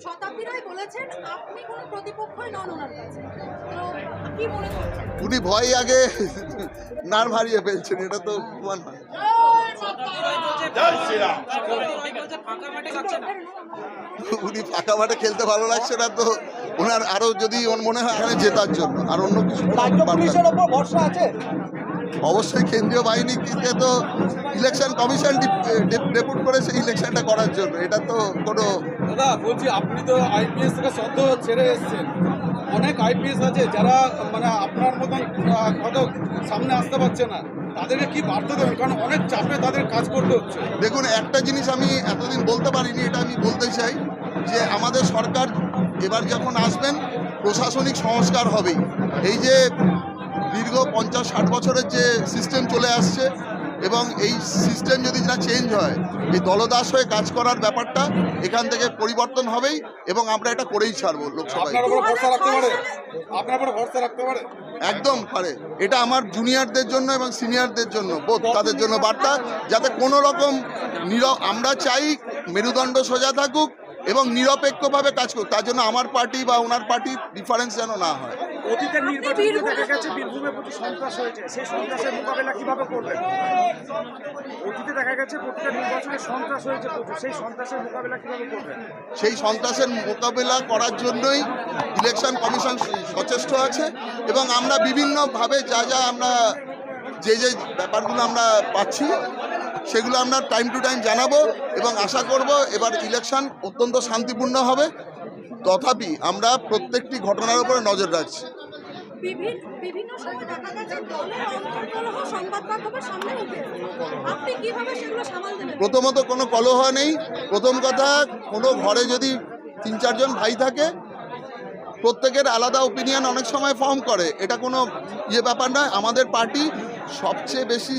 শতাব্দীরাই বলেছেন আপনি কোনো প্রতিপক্ষই নন ওনার কাছে। তো কি মনে করছেন? উনি ভয় আগে নার হারিয়ে ফেলছেন এটা তো প্রমাণ হয়। উনি ফাঁকা মাঠে খেলতে ভালো লাগছে না তো ওনার আরও যদি ওর মনে হয় এখানে জেতার জন্য আর অন্য কিছু ভরসা আছে? অবশ্যই কেন্দ্রীয় বাহিনীকে তো ইলেকশন কমিশন ডেপুট করেছে ইলেকশনটা করার জন্য এটা তো কোনো দাদা, বলছি আপনি তো আইপিএস থেকে সদ্য ছেড়ে এসেছেন। অনেক আইপিএস আছে যারা মানে আপনার মতন হয়তো সামনে আসতে পারছে না। তাদেরকে কি বার্তা দেবেন? কারণ অনেক চাপে তাদের কাজ করতে হচ্ছে। দেখুন, একটা জিনিস আমি এতদিন বলতে পারিনি, এটা আমি বলতে চাই যে আমাদের সরকার এবার যখন আসবেন, প্রশাসনিক সংস্কার হবেই। এই যে দীর্ঘ পঞ্চাশ ষাট বছরের যে সিস্টেম চলে আসছে এবং এই সিস্টেম যদি না চেঞ্জ হয় এই দলদাস হয়ে কাজ করার ব্যাপারটা এখান থেকে পরিবর্তন হবেই এবং আমরা এটা করেই ছাড়বো লোকসভায়। একদম পারে। এটা আমার জুনিয়রদের জন্য এবং সিনিয়রদের জন্য বোধ তাদের জন্য বার্তা যাতে কোনো রকম নির আমরা চাই মেরুদণ্ড সোজা থাকুক এবং নিরপেক্ষভাবে কাজ করুক তার জন্য আমার পার্টি বা ওনার পার্টির ডিফারেন্স যেন না হয়। অতীতের নির্বাচনে দেখা গেছে বীরভূমে প্রচুর সন্ত্রাস হয়েছে। সেই সন্ত্রাসের মোকাবেলা কীভাবে করবেন? অতীতে দেখা গেছে প্রতিটা নির্বাচনে সন্ত্রাস হয়েছে প্রচুর। সেই সন্ত্রাসের মোকাবেলা কীভাবে করবেন? সেই সন্ত্রাসের মোকাবেলা করার জন্যই ইলেকশন কমিশন সচেষ্ট আছে এবং আমরা বিভিন্নভাবে যা যা আমরা যে যে ব্যাপারগুলো আমরা পাচ্ছি সেগুলো আমরা টাইম টু টাইম জানাব এবং আশা করব এবার ইলেকশন অত্যন্ত শান্তিপূর্ণ হবে। তথাপি আমরা প্রত্যেকটি ঘটনার উপরে নজর রাখছি। বিভিন্ন বিভিন্ন সময় দেখা গেছে দলের অন্তর্কলহ সংবাদ মাধ্যমের সামনে উঠে আপনি কীভাবে সেগুলো সামাল দেবেন? প্রথমত কোনো কলহ নেই। প্রথম কথা কোনো ঘরে যদি তিন চারজন ভাই থাকে প্রত্যেকের আলাদা ওপিনিয়ন অনেক সময় ফর্ম করে। এটা কোনো ইয়ে ব্যাপার নয়। আমাদের পার্টি সবচেয়ে বেশি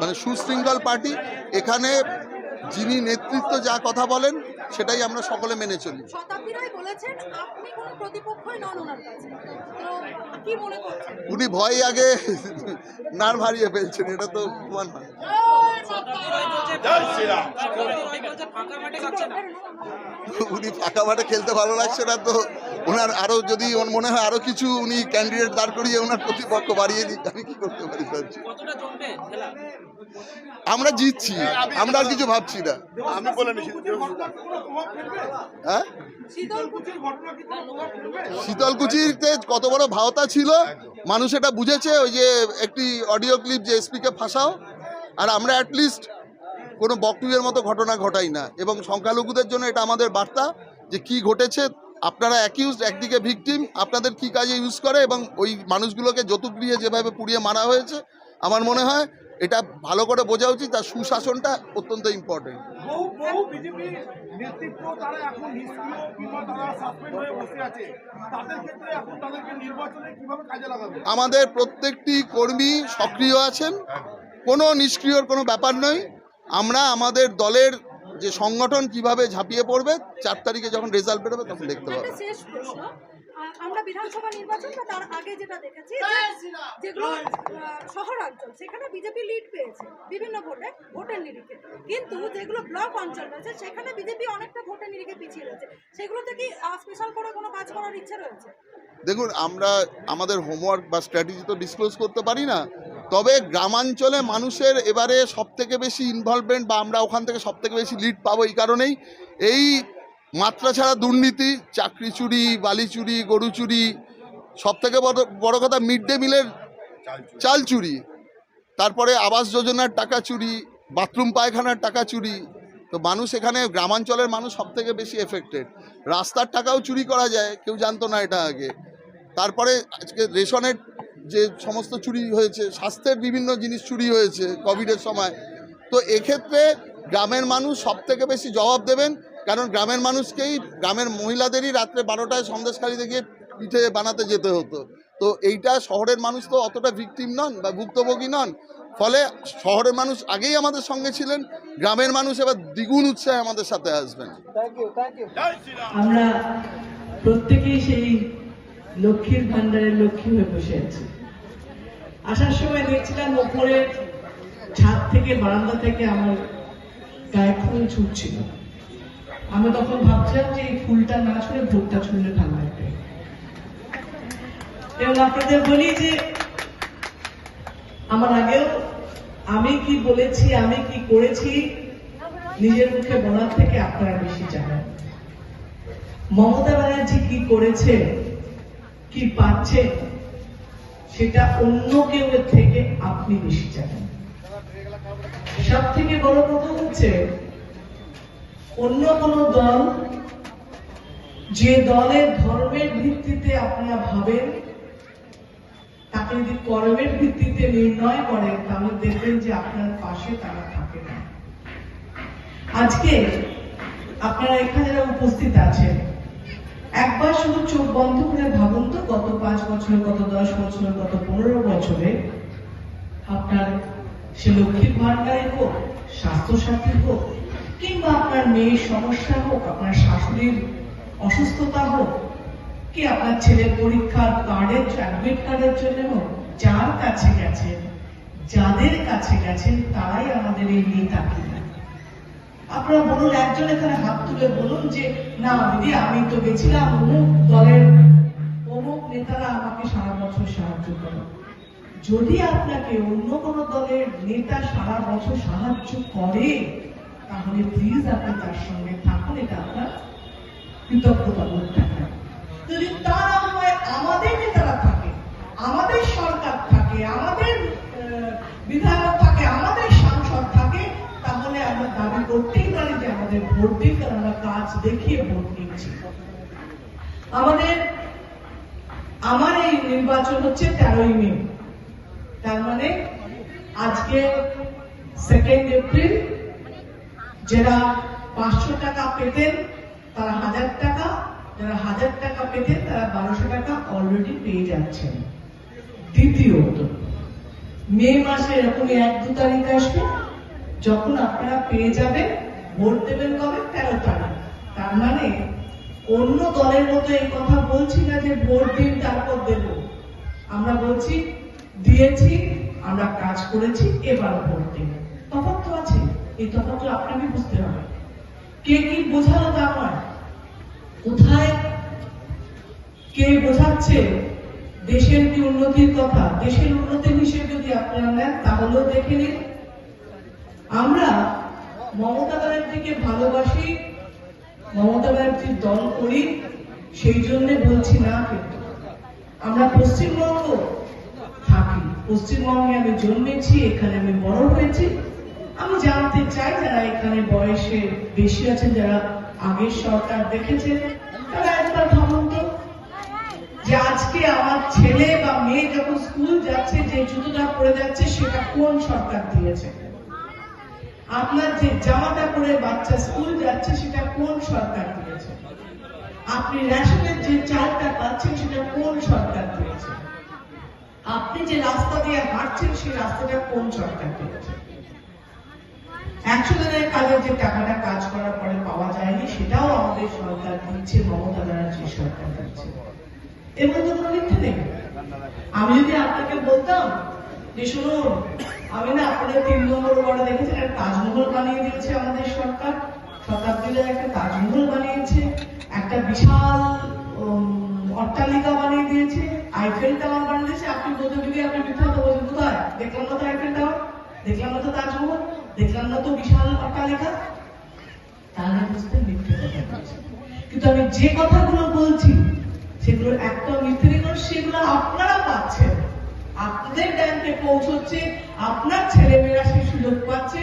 মানে সুশৃঙ্খল পার্টি এখানে যিনি নেতৃত্ব যা কথা বলেন সেটাই আমরা সকলে মেনে চলি। শতাব্দীরাই বলেছেন আপনি কোনো প্রতিপক্ষই নন ওনার কাছে। তো কি মনে করছেন? উনি ভয় আগে নার হারিয়ে ফেলছেন এটা তো প্রমাণ হয়। উনি ফাঁকা মাঠে খেলতে ভালো লাগছে না তো। ওনার আরও যদি ওর মনে হয় আরও কিছু উনি ক্যান্ডিডেট দাঁড় করিয়ে ওনার প্রতিপক্ষ বাড়িয়ে দিই আমি কি করতে পারি আমরা জিতছি আমরা আর কিছু ভাবছি না। আমি বলে হ্যাঁ? শীতলকুচিতে কত বড় ভাওতা ছিল মানুষ এটা বুঝেছে ওই যে একটি অডিও ক্লিপ যে এসপিকে ফাঁসাও আর আমরা অ্যাটলিস্ট কোনো বক্তব্যের মতো ঘটনা ঘটাই না। এবং সংখ্যালঘুদের জন্য এটা আমাদের বার্তা যে কি ঘটেছে আপনারা অ্যাকিউজ একদিকে ভিকটিম আপনাদের কি কাজে ইউজ করে এবং ওই মানুষগুলোকে যতুগৃহে যেভাবে পুড়িয়ে মারা হয়েছে আমার মনে হয় এটা ভালো করে বোঝা উচিত তার সুশাসনটা অত্যন্ত ইম্পর্টেন্ট আমাদের প্রত্যেকটি কর্মী সক্রিয় আছেন কোনো নিষ্ক্রিয়র কোনো ব্যাপার নয়। আমরা আমাদের দলের যে সংগঠন কীভাবে ঝাঁপিয়ে পড়বে চার তারিখে যখন রেজাল্ট বেরোবে তখন দেখতে পাবো। একটা শেষ প্রশ্ন। আ- আমরা বিধানসভা নির্বাচন বা তার আগে যেটা দেখেছি যেগুলো শহর অঞ্চল সেখানে বিজেপি লিড পেয়েছে বিভিন্ন ভোটে ভোটের নিরিখে। কিন্তু যেগুলো ব্লক অঞ্চল রয়েছে সেখানে বিজেপি অনেকটা ভোটের নিরিখে পিছিয়ে রয়েছে। সেগুলোতে কি স্পেশাল করে কোনো কাজ করার ইচ্ছে রয়েছে? দেখুন আমরা আমাদের হোমওয়ার্ক বা স্ট্র্যাটেজি তো ডিসক্লোজ করতে পারি না তবে গ্রামাঞ্চলে মানুষের এবারে সব থেকে বেশি ইনভলভমেন্ট বা আমরা ওখান থেকে সব থেকে বেশি লিড পাবো এই কারণেই এই মাত্রা ছাড়া দুর্নীতি চাকরি চুরি বালি চুরি গরু চুরি সব থেকে বড় বড় কথা মিড ডে মিলের চাল চুরি। তারপরে আবাস যোজনার টাকা চুরি বাথরুম পায়খানার টাকা চুরি তো মানুষ এখানে গ্রামাঞ্চলের মানুষ সব থেকে বেশি এফেক্টেড রাস্তার টাকাও চুরি করা যায় কেউ জানতো না এটা আগে। তারপরে আজকে রেশনের যে সমস্ত চুরি হয়েছে স্বাস্থ্যের বিভিন্ন জিনিস চুরি হয়েছে কোভিডের সময়। তো এক্ষেত্রে গ্রামের মানুষ সব থেকে বেশি জবাব দেবেন কারণ গ্রামের মানুষকেই গ্রামের মহিলাদেরই রাত্রে বারোটায় সন্দেশকারীতে গিয়ে পিঠে বানাতে যেতে হতো। তো এইটা শহরের মানুষ তো অতটা ভিকটিম নন বা ভুক্তভোগী নন। ফলে শহরের মানুষ আগেই আমাদের সঙ্গে ছিলেন গ্রামের মানুষ এবার দ্বিগুণ উৎসাহে আমাদের সাথে আসবেন। আমরা প্রত্যেকেই সেই লক্ষ্মীর ভান্ডারের লক্ষ্মী হয়ে বসে আছি। আসার সময় দেখছিলাম ওপরে ছাদ থেকে, বারান্দা থেকে আমার গায়ে ফুল ছুটছিল। আমি তখন ভাবছিলাম যে এই ফুলটা না ছুঁড়ে ভোটটা ছুঁড়লে ভালো লাগবে। এবং আপনাদের বলি যে, আমার আগেও আমি কি বলেছি, আমি কি করেছি, নিজের মুখে বলার থেকে আপনারা বেশি জানেন। মমতা ব্যানার্জি কি করেছে, কি পাচ্ছে সেটা অন্য কেউ থেকে আপনি বেশি জানেন। সব থেকে বড় কথা হচ্ছে, অন্য কোন দল, যে দলের ধর্মের ভিত্তিতে আপনারা ভাবেন, তাকে যদি কর্মের ভিত্তিতে নির্ণয় করেন, তাহলে দেখবেন যে আপনার পাশে তারা থাকে না। আজকে আপনারা এখানে যারা উপস্থিত আছেন একবার শুধু চোখ বন্ধ করে ভাবুন তো, গত পাঁচ বছর, গত দশ বছর, গত পনেরো বছরে আপনার সে লক্ষ্মীর ভান্ডারে হোক স্বাস্থ্য সাথী হোক, কিংবা আপনার মেয়ের সমস্যা হোক, আপনার শাশুড়ির অসুস্থতা হোক, কি আপনার ছেলের পরীক্ষার কার্ডের অ্যাডমিট কার্ডের জন্য হোক, যার কাছে গেছেন, যাদের কাছে গেছেন, তারাই আমাদের এই নেতা। কিনা আপনারা বলুন, একজন এখানে হাত তুলে বলুন যে, না, দিদি, আমি তো গেছিলাম, অমুক দলের, অমুক নেতারা আমাকে সারা বছর সাহায্য করে। যদি আপনাকে অন্য কোন দলের নেতা সারা বছর সাহায্য করে, তাহলে প্লিজ আপনি তার সঙ্গে থাকুন, এটা আপনার কৃতজ্ঞতা বোধ থাকবে যদি তা না হয় আমাদের দেখিয়ে ভোট নিচ্ছি আমাদের, আমার এই নির্বাচন হচ্ছে তেরোই মে। তার মানে আজকে সেকেন্ড এপ্রিল যারা পাঁচশো টাকা পেতেন, তারা হাজার টাকা, যারা হাজার টাকা পেতেন, তারা বারোশো টাকা অলরেডি পেয়ে যাচ্ছেন। দ্বিতীয়ত, মে মাসে এরকম এক দু তারিখ আসবে, যখন আপনারা পেয়ে যাবেন, ভোট দেবেন কবে? তেরো তারিখ। তার মানে অন্য দলের মতো এই কথা বলছি না যে ভোট দিন, তারপর দেব। আমরা বলছি, দিয়েছি, আমরা কাজ করেছি, এবার ভোট দিন তফাৎ তো আছে। এই তফাৎ তো আপনাকে বুঝতে হবে। কে কি বোঝালো তা নয় কোথায় কে বোঝাচ্ছে? দেশের কি উন্নতির কথা? দেশের উন্নতির হিসেবে যদি আপনারা নেন তাহলেও দেখে নিন। আমরা মমতা দলের ব্যানার্জিকে ভালোবাসি মমতা ব্যানার্জির দল করি, সেই জন্য বলছি না কিন্তু। আমরা পশ্চিমবঙ্গ থাকি। পশ্চিমবঙ্গে আমি জন্মেছি, এখানে আমি বড় হয়েছি। আমি জানতে চাই যারা এখানে বয়সে বেশি আছেন, যারা আগের সরকার দেখেছেন তারা একবার ভাবুন তো যে আজকে আমার ছেলে বা মেয়ে যখন স্কুল যাচ্ছে, যে জুতোটা পরে যাচ্ছে, সেটা কোন সরকার দিয়েছে? আপনার যে জামাটা পরে বাচ্চা স্কুল যাচ্ছে, সেটা কোন সরকার দিয়েছে? আপনি রেশনের যে চালটা পাচ্ছেন, সেটা কোন সরকার দিয়েছে? আপনি যে রাস্তা দিয়ে হাঁটছেন, সেই রাস্তাটা কোন সরকার দিয়েছে? একশো দিনের কাজের যে টাকাটা কাজ করার পরে পাওয়া যায়নি, সেটাও আমাদের সরকার দিচ্ছে, মমতা ব্যানার্জি সরকার দিচ্ছে। এর মধ্যে কোনো মিথ্যে নেই। আমি যদি আপনাকে বলতাম যে শুনুন আমি না আপনাদের তিন নম্বর ওয়ার্ডে দেখেছেন একটা তাজমহল বানিয়ে দিয়েছে আমাদের সরকার। একটা তাজমহল বানিয়েছে, একটা বিশাল অট্টালিকা বানিয়ে দিয়েছে আইফেল টাওয়ার বানিয়ে দিয়েছে। আপনি বলতে যদি আপনি কথা বলছেন কোথায়? দেখলাম না তো আইফেল টাওয়ার দেখলাম না তো তাজমহল? দেখলাম না তো বিশাল অট্টালিকা? তাহলে বুঝতে মিথ্যে কথা কিন্তু আমি যে কথাগুলো বলছি সেগুলো একটা মিথ্যে আপনাদের ব্যাংকে পৌঁছচ্ছে, আপনার ছেলেমেয়েরা সেই সুযোগ পাচ্ছে,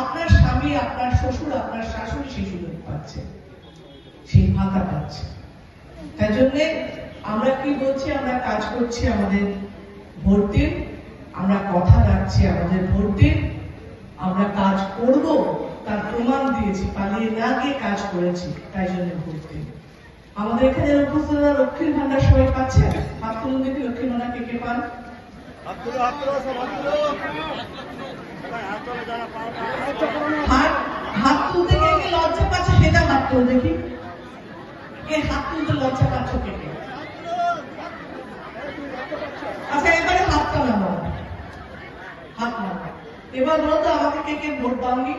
আপনার স্বামী, আপনার শ্বশুর, আপনার শাশুড়ি সেই সুযোগ পাচ্ছে, সেই ভাতা পাচ্ছে। তাই জন্যে আমরা কি বলছি? আমরা কাজ করছি আমাদের দিন, আমরা কথা রাখছি আমাদের ভর্তির আমরা কাজ করব, তার প্রমাণ দিয়েছি, পালিয়ে না গিয়ে কাজ করেছি, তাই জন্য ভর্তি আমাদের এখানে লক্ষ্মীর ভান্ডার সবাই পাচ্ছে? হাত তুলুন দেখি লক্ষ্মীর ভান্ডার কে কে পান? হাত তুলতে কে লজ্জা পাচ্ছে সেটা হাত তুল দেখি। কে হাত তুলতে লজ্জা পাচ্ছ কে কে? আচ্ছা এবারে হাতটা নামাও। হাত নামাও। এবার বলো তো আমাকে কে কে ভোট দাওনি?